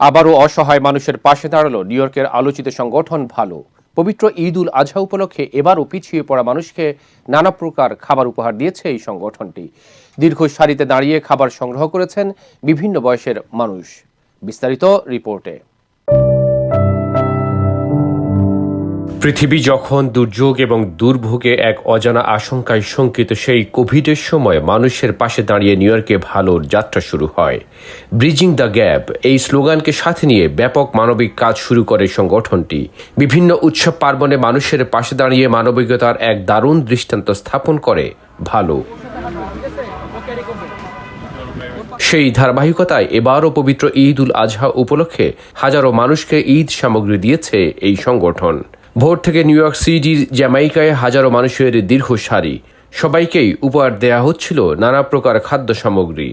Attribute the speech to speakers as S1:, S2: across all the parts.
S1: আবারও অসহায় মানুষের পাশে দাঁড়াল নিউ ইয়র্কের আলোচিত সংগঠন ভালো। পবিত্র ঈদ উল আজহা উপলক্ষে এবারও পিছিয়ে পড়া মানুষকে নানা প্রকার খাবার উপহার দিয়েছে এই সংগঠনটি। দীর্ঘ সারিতে দাঁড়িয়ে খাবার সংগ্রহ করেছেন বিভিন্ন বয়সের মানুষ। বিস্তারিত রিপোর্টে। পৃথিবী যখন দুর্যোগ এবং দুর্ভোগে এক অজানা আশঙ্কায় শঙ্কিত, সেই কোভিডের সময় মানুষের পাশে দাঁড়িয়ে নিউ ইয়র্কে ভালোর যাত্রা শুরু হয়। ব্রিজিং দ্য গ্যাপ এই স্লোগানকে সাথে নিয়ে ব্যাপক মানবিক কাজ শুরু করে সংগঠনটি। বিভিন্ন উৎসব পার্বণে মানুষের পাশে দাঁড়িয়ে মানবিকতার এক দারুণ দৃষ্টান্ত স্থাপন করে ভালো। সেই ধারাবাহিকতায় এবারও পবিত্র ঈদ উল আজহা উপলক্ষে হাজারো মানুষকে ঈদ সামগ্রী দিয়েছে এই সংগঠন। ভোর থেকে নিউ ইয়র্ক সিটির জ্যামাইকায় হাজারো মানুষের দীর্ঘ সারি সবাইকেই উপহার দেয়া হচ্ছিল নানা প্রকার খাদ্য সামগ্রী।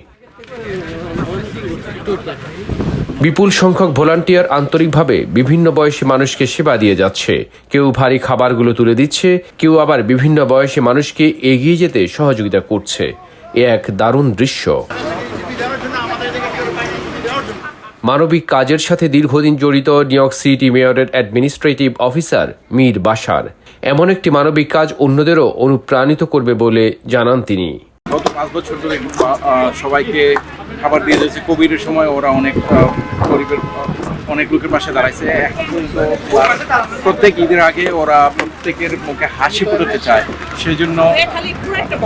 S1: বিপুল সংখ্যক ভলান্টিয়ার আন্তরিকভাবে বিভিন্ন বয়সী মানুষকে সেবা দিয়ে যাচ্ছে। কেউ ভারী খাবারগুলো তুলে দিচ্ছে, কেউ আবার বিভিন্ন বয়সী মানুষকে এগিয়ে যেতে সহযোগিতা করছে। এ এক দারুণ দৃশ্য। মানবিক কাজের সাথে দীর্ঘদিন জড়িত নিউইয়র্ক সিটি মেয়রের অ্যাডমিনিস্ট্রেটিভ অফিসার মীর বাসার এমন একটি মানবিক কাজ অন্যদেরও অনুপ্রাণিত করবে বলে জানান তিনি।
S2: গত পাঁচ বছর ধরে সবাইকে খাবার দিয়ে যাচ্ছে কোভিডের সময় ওরা অনেক গরিবের, অনেক লোকের পাশে দাঁড়াইছে। প্রত্যেক ঈদের আগে ওরা প্রত্যেকের মুখে হাসি ফুটাতে চায়। সেজন্য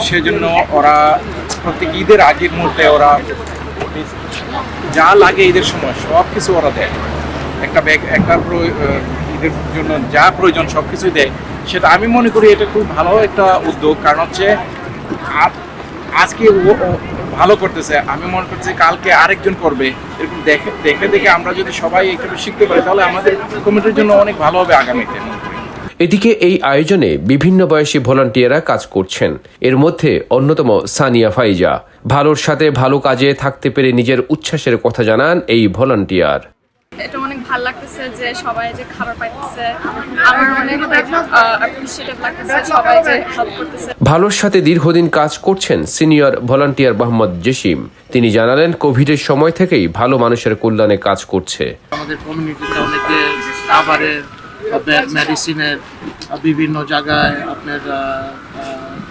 S2: সেজন্য ওরা প্রত্যেক ঈদের আগের মুহূর্তে ওরা যা লাগে ঈদের সময় সব কিছু ওরা দেয়। একটা ব্যাগ একটা ঈদের জন্য যা প্রয়োজন সব কিছুই দেয়। সেটা আমি মনে করি এটা খুব ভালো একটা উদ্যোগ, কারণ হচ্ছে আজকে ভালো করতেছে। আমি মনে করছি কালকে আরেকজন করবে। এরকম দেখে দেখে দেখে আমরা যদি সবাই একটু শিখতে পারি, তাহলে আমাদের কমিটির জন্য অনেক ভালো হবে আগামীতে।
S1: এদিকে এই আয়োজনে বিভিন্ন বয়সী ভলান্টিয়াররা কাজ করছেন। এর মধ্যে অন্যতম সানিয়া ফাইজা। ভালোর সাথে ভালো কাজে থাকতে পেরে নিজের উচ্ছ্বাসের কথা জানান এই ভলান্টিয়ার।
S3: এটা অনেক ভালো লাগতেছে যে সবাই যে খাবার পাইতেছে। আমার অনেক অ্যাপ্রিসিয়েটিভ লাগতেছে সবাই যে হেল্প করতেছে।
S1: ভালোর সাথে দীর্ঘদিন কাজ করছেন সিনিয়র ভলান্টিয়ার মোহাম্মদ জসিম। তিনি জানালেন কোভিডের সময় থেকেই ভালো মানুষের কল্যাণে কাজ করছে।
S4: আমাদের কমিউনিটিতে অনেকে খাবারের মেডিসিনের বিভিন্ন জায়গায় আপনার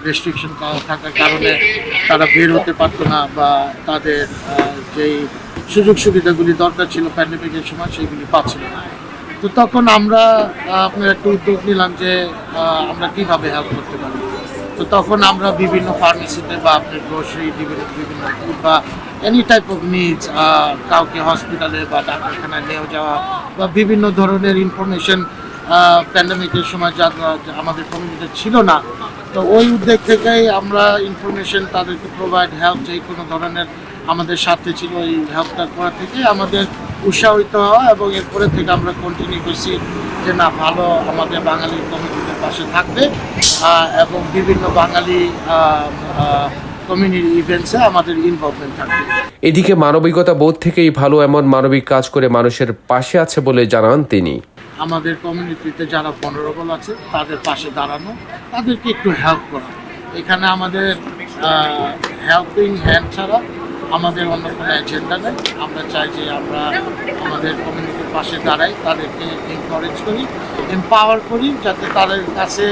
S4: রেস্ট্রিকশন থাকার কারণে তারা বের হতে পারতো না বা তাদের যেই সুযোগ সুবিধাগুলি দরকার ছিল প্যান্ডেমিকের সময় সেইগুলি পাচ্ছিল না। তো তখন আমরা আপনার একটা উদ্যোগ নিলাম যে আমরা কীভাবে হেল্প করতে পারি? তো তখন আমরা বিভিন্ন ফার্মেসিতে বা আপনার গ্রোসারি বিভিন্ন বিভিন্ন ফুড বা এনি টাইপ অফ নিডস কাউকে হসপিটালে বা ডাক্তারখানায় নিয়ে যাওয়া বা বিভিন্ন ধরনের ইনফরমেশন প্যান্ডামিকের সময় যা আমাদের কমিউনিটিতে ছিল না, তো ওই উদ্যোগ থেকেই আমরা ইনফরমেশন তাদেরকে প্রোভাইড হেল্প যে কোনো ধরনের আমাদের সাথে ছিল, এই হেল্পটা করা থেকে আমাদের উৎসাহিত হওয়া এবং এরপরে থেকে আমরা কন্টিনিউ করছি যে না, ভালো আমাদের বাঙালি কমিউনিটির পাশে থাকবে এবং বিভিন্ন বাঙালি কমিউনিটি ইভেন্টসে আমাদের থাকবে।
S1: এদিকে মানবিকতা বোধ থেকেই ভালো এমন মানবিক কাজ করে মানুষের পাশে আছে বলে জানান তিনি।
S4: আমাদের কমিউনিটিতে যারা ভনারেবল আছে, তাদের পাশে দাঁড়ানো, তাদেরকে একটু হেল্প করা। এখানে আমাদের হেল্পিং হ্যান্ড ছাড়া আমাদের অন্য কোনো এজেন্ডা নেই। আমরা চাই যে আমরা আমাদের কমিউনিটির পাশে দাঁড়াই, তাদেরকে এনকারেজ করি এম্পাওয়ার করি, যাতে তাদের কাছে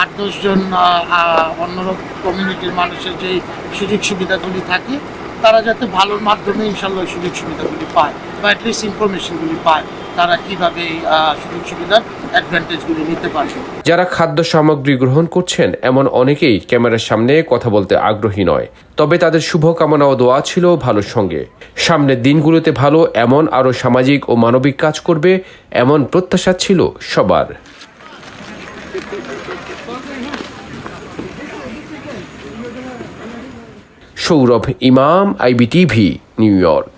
S4: আট দশজন অন্য কমিউনিটির মানুষের যেই সুযোগ সুবিধাগুলি থাকে, তারা যাতে ভালোর মাধ্যমে ইনশাল্লাহ সুযোগ সুবিধাগুলি পায়, বা অ্যাটলিস্ট ইনফরমেশনগুলি পায়। তারা কীভাবে সুযোগ সুবিধার অ্যাডভান্টেজগুলি নিতে পারবে?
S1: যারা খাদ্য সামগ্রী গ্রহণ করছেন, এমন অনেকেই ক্যামেরার সামনে কথা বলতে আগ্রহী নয়। তবে তাদের শুভকামনা ও দোয়া ছিল ভালোর সঙ্গে। সামনের দিনগুলোতে ভালো, এমন আরও সামাজিক ও মানবিক কাজ করবে, এমন প্রত্যাশা ছিল সবার। সৌরভ ইমাম, আইবিটিভি, নিউ ইয়র্ক।